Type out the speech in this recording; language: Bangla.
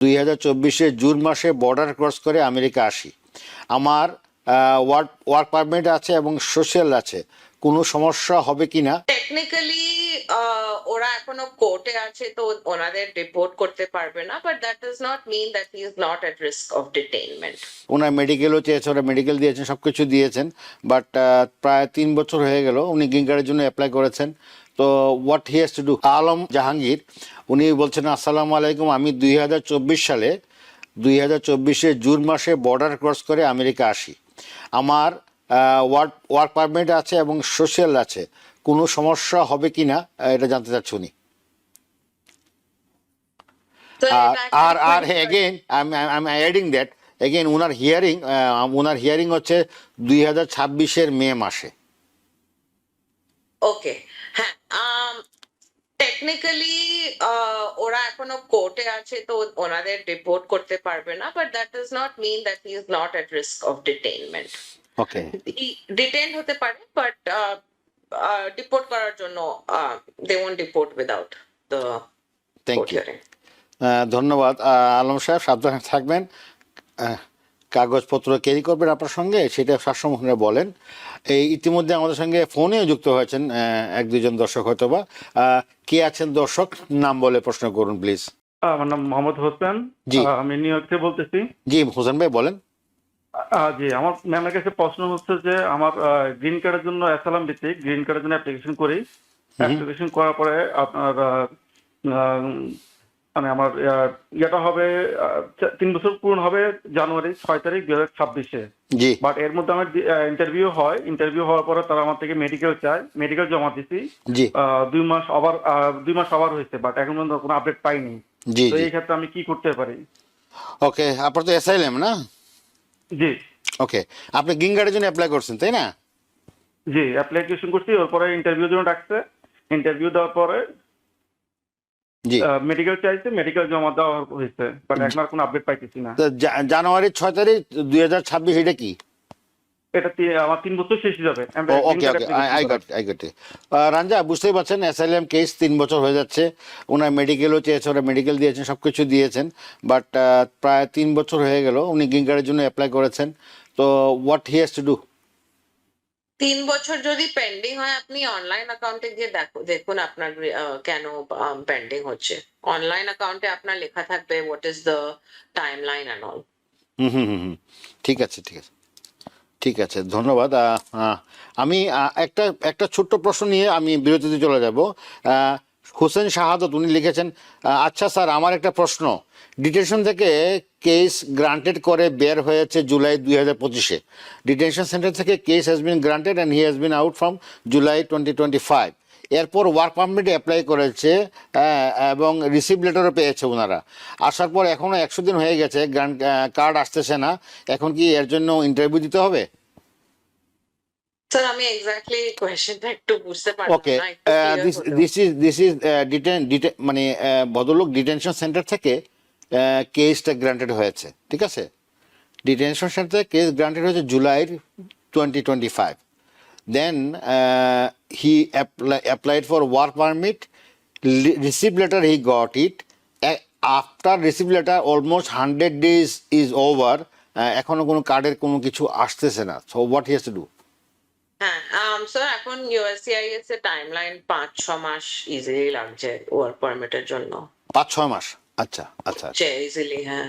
দুই হাজার চব্বিশে জুন মাসে বর্ডার ক্রস করে আমেরিকা আসি। আমার ওয়ার্ক ওয়ার্ক পারমিট আছে এবং সোশ্যাল আছে। কোনো সমস্যা হবে কি না টেকনিক্যালি ওরা এখনও কোর্টে আছে, তো ওনাদের রিপোর্ট করতে পারবে না but that does not mean that he is not at risk of detainment ওনার মেডিকেলও চেয়েছে, ওরা মেডিকেল দিয়েছেন সব কিছু দিয়েছেন বাট প্রায় তিন বছর হয়ে গেল, উনি গ্রিন কার্ডের জন্য অ্যাপ্লাই করেছেন। তো what he has to do Alam Jahangir, উনি বলছেন, আসসালামু আলাইকুম, আমি দুই হাজার চব্বিশ সালে, দুই হাজার চব্বিশে জুন মাসে বর্ডার ক্রস করে আমেরিকা আসি। আমার ওয়ার্ক ওয়ার্ক পারমিট আছে এবং সোশ্যাল আছে। কোনো সমস্যা হবে কি না এটা জানতে চাচ্ছি উনি। আর আর again I am adding that again owner hearing ওনার হিয়ারিং হচ্ছে দুই হাজার ছাব্বিশের মে মাসে। ওকে হ্যাঁ টেকনিক্যালি ওরা এখনও কোর্টে আছে তো ওনাদের রিপোর্ট করতে পারবে না but that does not mean that he is not at risk of detainment okay detain হতে পারে বাট ডিপোর্ট করার জন্য they won't deport without the thank you ধন্যবাদ আলম সাহেব সাবধানে থাকবেন। কাগজপত্র ক্যারি করবেন আপনার সঙ্গে সেটা সবসময় বলেন। এই ইতিমধ্যে আমাদের সঙ্গে ফোনেও যুক্ত হয়েছেন এক দুজন দর্শক হয়তো বা কে আছেন দর্শক? নাম বলে প্রশ্ন করুন প্লিজ আমার নাম মোহাম্মদ হোসেন। জি। আমি নিউ ইয়র্ক থেকে বলতেছি। জি হোসেন ভাই বলেন। জি আমার ম্যামের কাছে প্রশ্ন হচ্ছে যে আমার গ্রিন কার্ডের জন্য অ্যাসালাম ভিত্তিক গ্রিন কার্ডের জন্য অ্যাপ্লিকেশন করি। অ্যাপ্লিকেশন করার পরে আপনার মানে আমার ইয়েটা হবে তিন বছর পূরণ হবে জানুয়ারি ছয় তারিখ দুই হাজার ছাব্বিশে। বাট এর মধ্যে আমার ইন্টারভিউ হয়। ইন্টারভিউ হওয়ার পরে তারা আমার থেকে মেডিকেল চায়। মেডিকেল জমা দিছি। দুই মাস আবার দুই মাস আবার হয়েছে। বাট এখন পর্যন্ত কোনো আপডেট পাইনি। তো এই ক্ষেত্রে আমি কি করতে পারি? ওকে আপনার তো এসআইএম না? জি। ওকে আপনি গ্রিন কার্ডের জন্য অ্যাপ্লাই করছেন তাই না? জি অ্যাপ্লিকেশন করছি পরে ইন্টারভিউ জন্য ডাকছে। ইন্টারভিউ দেওয়ার পরে জি। মেডিকেল চাইছে মেডিকেল জমা দেওয়া হয়েছে বাট এখন আর কোনো আপডেট পাইতেছি না। জানুয়ারি জানুয়ারির ছয় তারিখ দুই হাজার ছাব্বিশ এটা কি? এটা আমার তিন বছর শেষ যাবে। Okay okay I got I got রাঞ্জা বুঝতেই পারছেন অ্যাসাইলাম কেস তিন বছর হয়ে যাচ্ছে। ওনার মেডিকেলও চেয়েছে ওরা মেডিকেল দিয়েছেন সব কিছু দিয়েছেন বাট প্রায় তিন বছর হয়ে গেল উনি গ্রিন কার্ডের জন্য অ্যাপ্লাই করেছেন। তো what he has to do তিন বছর যদি পেন্ডিং হয় আপনি অনলাইন অ্যাকাউন্টে গিয়ে দেখো দেখুন আপনার কেন পেন্ডিং হচ্ছে। অনলাইন অ্যাকাউন্টে আপনার লেখা থাকবে what is the timeline and all hmm hmm hmm hmm. ঠিক আছে ঠিক আছে। ঠিক আছে, ধন্যবাদ। আমি একটা একটা ছোট্ট প্রশ্ন নিয়ে আমি বিরতিতে চলে যাব। হোসেন শাহাদত, উনি লিখেছেন আচ্ছা স্যার, আমার একটা প্রশ্ন। ডিটেনশন থেকে কেস গ্রান্টেড করে বের হয়েছে জুলাই দুই হাজার পঁচিশে। ডিটেনশন সেন্টার থেকে case has been granted and he has been out from July twenty twenty five এরপর ওয়ার্ক পারমিট অ্যাপ্লাই করেছে এবং রিসিভ লেটারও পেয়েছে ওনারা আসার পর এখনও একশো দিন হয়ে গেছে গ্রান্ট কার্ড আসতেছে না। এখন কি এর জন্য ইন্টারভিউ দিতে হবে? স্যার আমি এক্স্যাক্টলি কোয়েশ্চেনটা একটু বুঝতে পারলাম okay this this is this is detain মানে ভদ্রলোক ডিটেনশন সেন্টার থেকে কেসটা গ্রান্টেড হয়েছে ঠিক আছে? ডিটেনশন সেন্টার থেকে কেস গ্রান্টেড হয়েছে July twenty twenty five then he applied for work permit receive letter he got it after receive letter almost hundred days is over এখনও কোনো কার্ডের কোনো কিছু আসতেছে না। So what he has to do হ্যাঁ স্যার এখন ইউএসসিআইএস এর টাইমলাইন পাঁচ ছ মাস ইজিলি লাগছে ওয়ার্ক পারমিটের জন্য। পাঁচ ছয় মাস? আচ্ছা আচ্ছা ইজিলি হ্যাঁ।